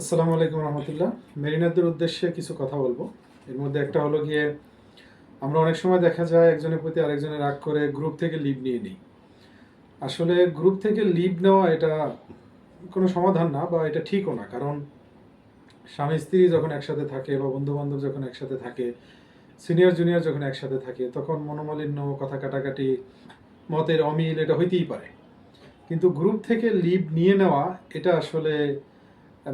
আসসালামু আলাইকুম রহমতুল্লাহ। মেরিনাদের উদ্দেশ্যে কিছু কথা বলব। এর মধ্যে একটা হলো গিয়ে, আমরা অনেক সময় দেখা যায় একজনের প্রতি আরেকজনের রাগ করে গ্রুপ থেকে লিভ নিয়ে নিই। আসলে গ্রুপ থেকে লিভ নেওয়া এটা কোনো সমাধান না বা এটা ঠিকও না। কারণ স্বামী স্ত্রী যখন একসাথে থাকে বা বন্ধু বান্ধব যখন একসাথে থাকে সিনিয়র জুনিয়র যখন একসাথে থাকে, তখন মনোমালিন্য, কথা কাটাকাটি, মতের অমিল এটা হইতেই পারে। কিন্তু গ্রুপ থেকে লিভ নিয়ে নেওয়া, এটা আসলে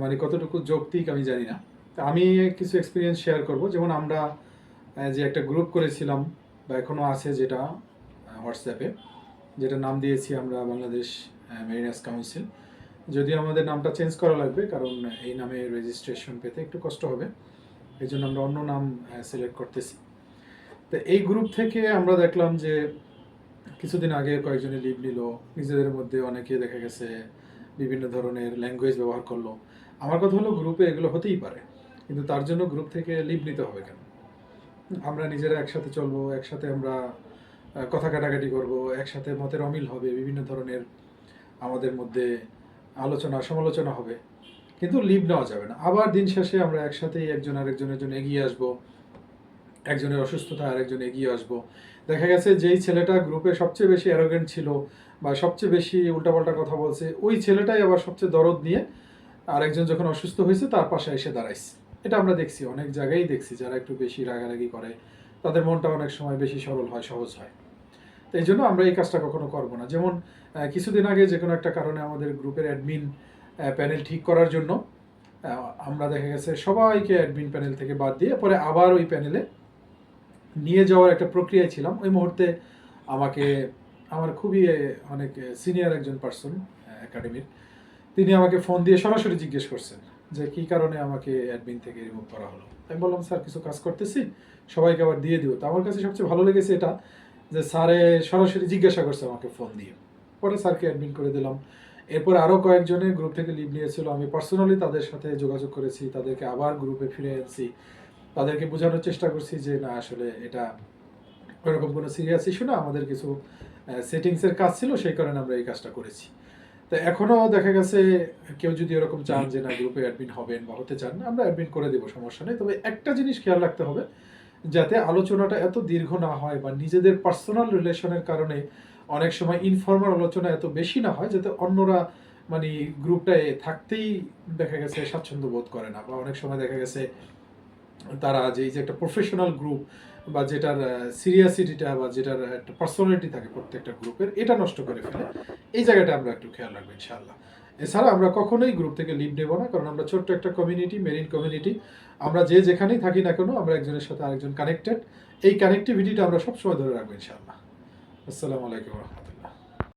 মানে কতটুকু যৌক্তিক আমি জানি না। তা আমি কিছু এক্সপিরিয়েন্স শেয়ার করব। যেমন আমরা যে একটা গ্রুপ করেছিলাম বা এখনও আছে যেটা হোয়াটসঅ্যাপে যেটা নাম দিয়েছি আমরা বাংলাদেশ মেরিনাস কাউন্সিল যদিও আমাদের নামটা চেঞ্জ করা লাগবে, কারণ এই নামে রেজিস্ট্রেশন পেতে একটু কষ্ট হবে। এই জন্য আমরা অন্য নাম সিলেক্ট করতেছি। তো এই গ্রুপ থেকে আমরা দেখলাম যে, কিছুদিন আগে কয়েকজনে লিভ নিল। নিজেদের মধ্যে অনেকে দেখা গেছে বিভিন্ন ধরনের ল্যাঙ্গুয়েজ ব্যবহার করল। আমার কথা হলো গ্রুপে এগুলো হতেই পারে, কিন্তু তার জন্য গ্রুপ থেকে লিভ নিতে হবে কেন? আমরা নিজেরা একসাথে চলবো, একসাথে আমরা কথা কাটাকাটি করব, একসাথে মতের অমিল হবে, বিভিন্ন ধরনের আমাদের মধ্যে আলোচনা, সমালোচনা হবে, কিন্তু লিভ নেওয়া যাবে না। আবার দিন শেষে আমরা একসাথেই একজন আরেকজনের জন্য এগিয়ে আসব, একজনের অসুস্থতা আরেকজন এগিয়ে আসব। দেখা গেছে যেই ছেলেটা গ্রুপে সবচেয়ে বেশি অ্যারোগেন্ট ছিল বা সবচেয়ে বেশি উল্টাপাল্টা কথা বলছে, ওই ছেলেটাই আবার সবচেয়ে দরদ নিয়ে আরেকজন যখন অসুস্থ হয়েছে, তার পাশে এসে দাঁড়াইছে। এটা আমরা দেখছি, অনেক জায়গায় দেখছি যারা একটু বেশি রাগারাগি করে। তাদের মনটা অনেক সময় বেশি সরল হয়, সহজ হয়। তো এই জন্য আমরা এই কাজটা কখনো করব না। যেমন কিছুদিন আগে যে কোনো একটা কারণে আমাদের গ্রুপের অ্যাডমিন প্যানেল ঠিক করার জন্য আমরা দেখা গেছে সবাইকে অ্যাডমিন প্যানেল থেকে বাদ দিয়ে পরে আবার ওই প্যানেলে নিয়ে যাওয়ার একটা প্রক্রিয়ায় ছিলাম। ওই মুহূর্তে আমাকে, আমার খুবই অনেক সিনিয়র একজন পার্সন একাডেমির তিনি আমাকে ফোন দিয়ে সরাসরি জিজ্ঞেস করছেন যে কী কারণে আমাকে অ্যাডমিন থেকে রিমুভ করা হলো। আমি বললাম, স্যার, কিছু কাজ করতেছি, সবাইকে আবার দিয়ে দিও। তো আমার কাছে সবচেয়ে ভালো লেগেছে এটা, যে স্যারে সরাসরি জিজ্ঞাসা করছে আমাকে ফোন দিয়ে। পরে স্যারকে অ্যাডমিন করে দিলাম। এরপর আরও কয়েকজনে গ্রুপ থেকে লিভ নিয়েছিল। আমি পার্সোনালি তাদের সাথে যোগাযোগ করেছি, তাদেরকে আবার গ্রুপে ফিরে এনেছি। তাদেরকে বোঝানোর চেষ্টা করছি যে, না, আসলে এটা ওরকম কোনো সিরিয়াস ইস্যু না। আমাদের কিছু সেটিংসের কাজ ছিল, সেই কারণে আমরা এই কাজটা করেছি। তো এখনও দেখা গেছে কেউ যদি এরকম চান যে না গ্রুপে অ্যাডমিন হবেন বা হতে চান না আমরা অ্যাডমিন করে দেবো সমস্যা নেই। তবে একটা জিনিস খেয়াল রাখতে হবে যাতে আলোচনাটা এত দীর্ঘ না হয় বা নিজেদের পার্সোনাল রিলেশনের কারণে অনেক সময় ইনফর্মাল আলোচনা এত বেশি না হয় যাতে অন্যরা মানে গ্রুপটায় থাকতেই দেখা গেছে স্বাচ্ছন্দ্য বোধ করে না বা অনেক সময় দেখা গেছে তারা যে যে একটা প্রফেশনাল গ্রুপ বা যেটার সিরিয়াসিটিটা বা যেটার একটা পার্সোনালিটি থাকে প্রত্যেকটা গ্রুপের এটা নষ্ট করে ফেলে। এই জায়গাটা আমরা একটু খেয়াল রাখব, ইনশাআল্লাহ। এছাড়া আমরা কখনোই গ্রুপ থেকে লিভ নেব না, কারণ আমরা ছোট্ট একটা কমিউনিটি মেরিন কমিউনিটি আমরা যে যেখানেই থাকি না কেন, আমরা একজনের সাথে আরেকজন কানেক্টেড এই কানেক্টিভিটিটা আমরা সবসময় ধরে রাখব, ইনশাআল্লাহ। আসসালামু আলাইকুম